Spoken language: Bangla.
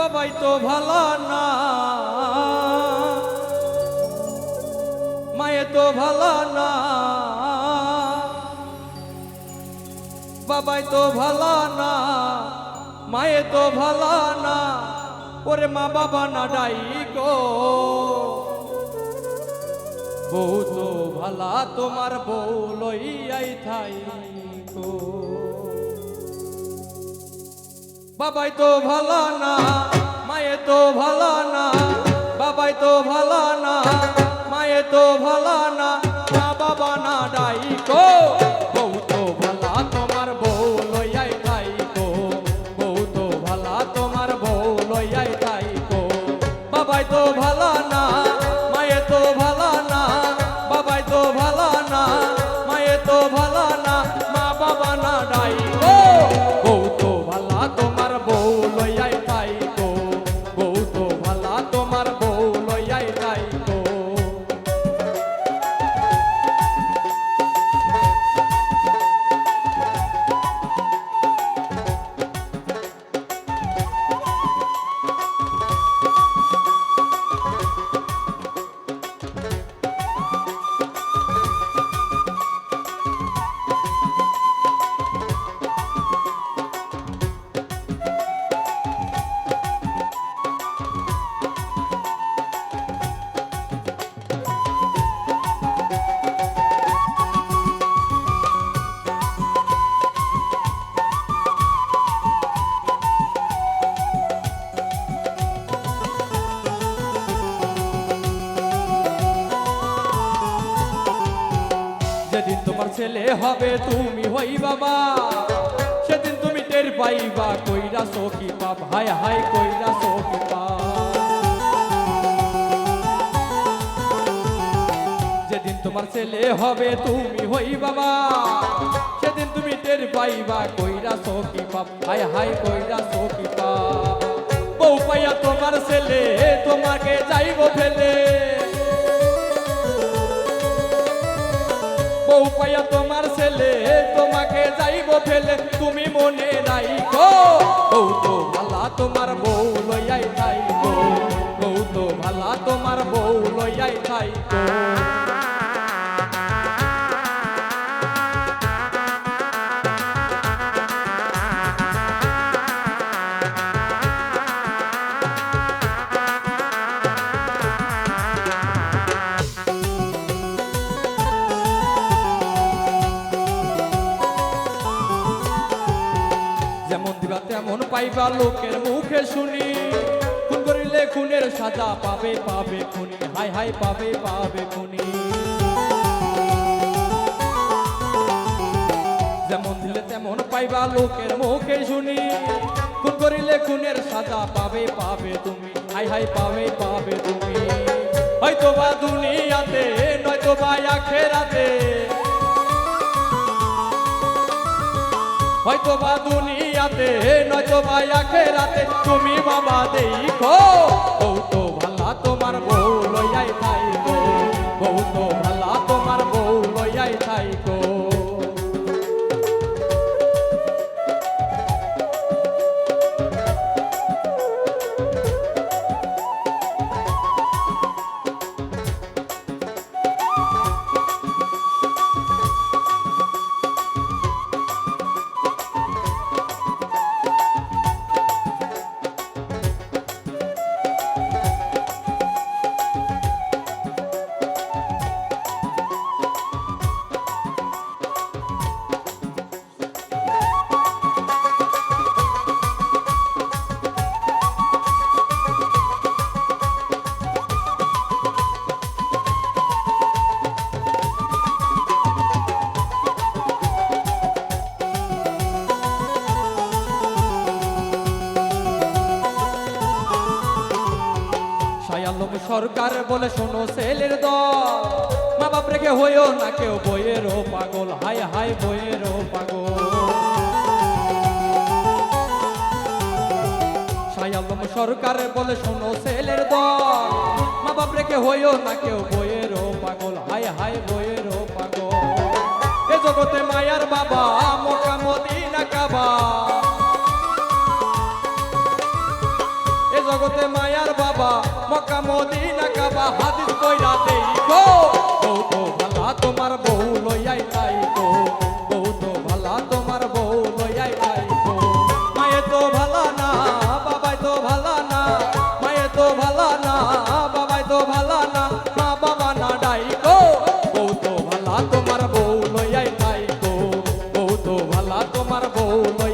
বাবাই তো ভালো না। মায়ে তো ভালো না। বাবাই তো ভালো না। মায়ে তো ভালো না। ওরে মা বাবা না ডাই গো বউ তো ভালা, তোমার বউ লইয়াই থাই গো বাবাই তো ভালো না, মায়ে তো ভালো না, বাবাই তো ভালো না, মায়ে তো ভালো যেদিন তোমার ছেলে হবে, তুমি হই বাবা। সেদিন তুমি টের পাইবা, কইরা সখী পাপ হায় হায় কইরা সখী যেদিন তোমার ছেলে হবে, তুমি হই বাবা। সেদিন তুমি টের পাইবা, কইরা সখী পাপ হায় হায় কইরা সখী পাপ বউ পাইয়া তোমার ছেলে, তোমাকে যাইব ফেলে। বউ পাইয়া তোমার ছেলে, তোমাকে যাইব ফেলে। তুমি মনে রাইখো ও তো ভালা তোমার বউ পাইবা লোকের মুখে শুনি। খুন করিলে খুনের সাজা পাবে পাবে খুনি। হাই হাই, পাবে পাবে খুনি। যেমন দিলে তেমন পাইবা লোকের মুখে শুনি। খুন করিলে খুনের সাজা পাবে পাবে তুমি। হাই হাই, পাবে পাবে তুমি। হয়তো বা দুনিয়াতে নয়তো বা আখেরাতে। হয়তো বা দুনিয়াতে নয়তো বা আখেরাতে তুমি বাবা দেখো বউ তো ভালা তোমার বউ। সরকার বলে শোনো ছেলের দল। মা বাপ রেখে হইও না, কেউ বইয়ের বইয়েরও পাগল। হাই হাই, বইয়েরও পাগল। শায়ালম সরকার বলে শোনো ছেলের দল। মা বাপ রেখে হইও না, কেউ বইয়ের বইয়েরও পাগল। হাই হাই বইয়ের বইয়েরও পাগল। এ জগতে মায়ার বাবা বাবা মক্কা, মদিনা কাবা, হাদিস কইরা দেই গো। বউ ভালা তোমার বউ লইয়াই তাই গো। বউ ভালা তোমার বউ লইয়াই তাই গো। মায়ে তো ভালা না, বাবাই তো ভালা না। মায়ে তো ভালা না, বাবাই তো ভালা না। মা বাবা না ডাই গো। বউ তো ভালা তোমার বউ লইয়াই তাই গো। বউ তো ভালা তোমার বউ লইয়াই